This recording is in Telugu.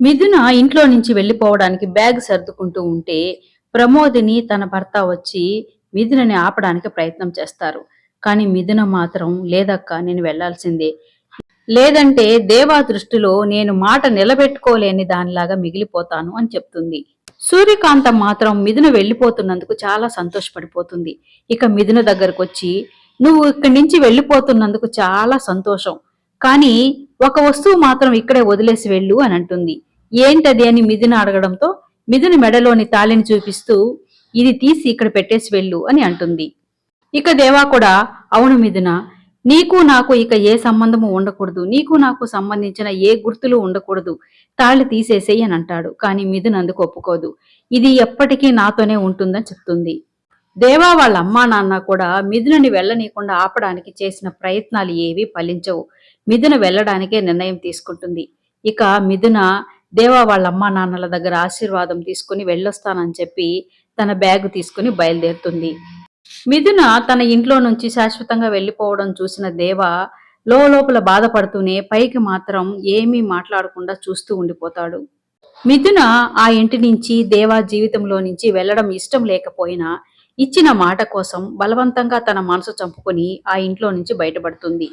మిథున ఇంట్లో నుంచి వెళ్ళిపోవడానికి బ్యాగ్ సర్దుకుంటూ ఉంటే ప్రమోదిని తన భర్త వచ్చి మిథునని ఆపడానికి ప్రయత్నం చేస్తారు. కానీ మిథున మాత్రం లేదక్క నేను వెళ్ళాల్సిందే. లేదంటే దేవా దృష్టిలో నేను మాట నిలబెట్టుకోలేని దానిలాగా మిగిలిపోతాను అని చెప్తుంది. సూర్యకాంతం మాత్రం మిథున వెళ్ళిపోతున్నందుకు చాలా సంతోషపడిపోతుంది. ఇక మిథున దగ్గరకు వచ్చి నువ్వు ఇక్కడి నుంచి వెళ్ళిపోతున్నందుకు చాలా సంతోషం. కానీ ఒక వస్తువు మాత్రం ఇక్కడే వదిలేసి వెళ్ళు అని అంటుంది. ఏంటది అని మిథున అడగడంతో మిథున మెడలోని తాళిని చూపిస్తూ ఇది తీసి ఇక్కడ పెట్టేసి వెళ్ళు అని అంటుంది. ఇక దేవా కూడా అవును మిథున నీకు నాకు ఇక ఏ సంబంధము ఉండకూడదు. నీకు నాకు సంబంధించిన ఏ గుర్తులు ఉండకూడదు. తాళి తీసేసేయి అని అంటాడు. కానీ మిథున్ అందుకు ఒప్పుకోదు. ఇది ఎప్పటికీ నాతోనే ఉంటుందని చెప్తుంది. దేవా వాళ్ళ అమ్మా నాన్న కూడా మిథునని వెళ్ళనీయకుండా ఆపడానికి చేసిన ప్రయత్నాలు ఏవి ఫలించవు. మిథున వెళ్ళడానికే నిర్ణయం తీసుకుంటుంది. ఇక మిథున దేవా వాళ్ళ అమ్మా నాన్నల దగ్గర ఆశీర్వాదం తీసుకుని వెళ్ళొస్తానని చెప్పి తన బ్యాగ్ తీసుకుని బయలుదేరుతుంది. మిథున తన ఇంట్లో నుంచి శాశ్వతంగా వెళ్ళిపోవడం చూసిన దేవ లోపల బాధపడుతూనే పైకి మాత్రం ఏమీ మాట్లాడకుండా చూస్తూ ఉండిపోతాడు. మిథున ఆ ఇంటి నుంచి దేవా జీవితంలో నుంచి వెళ్ళడం ఇష్టం లేకపోయినా ఇచ్చిన మాట కోసం బలవంతంగా తన మనసు చంపుకొని ఆ ఇంట్లో నుంచి బయటపడుతుంది.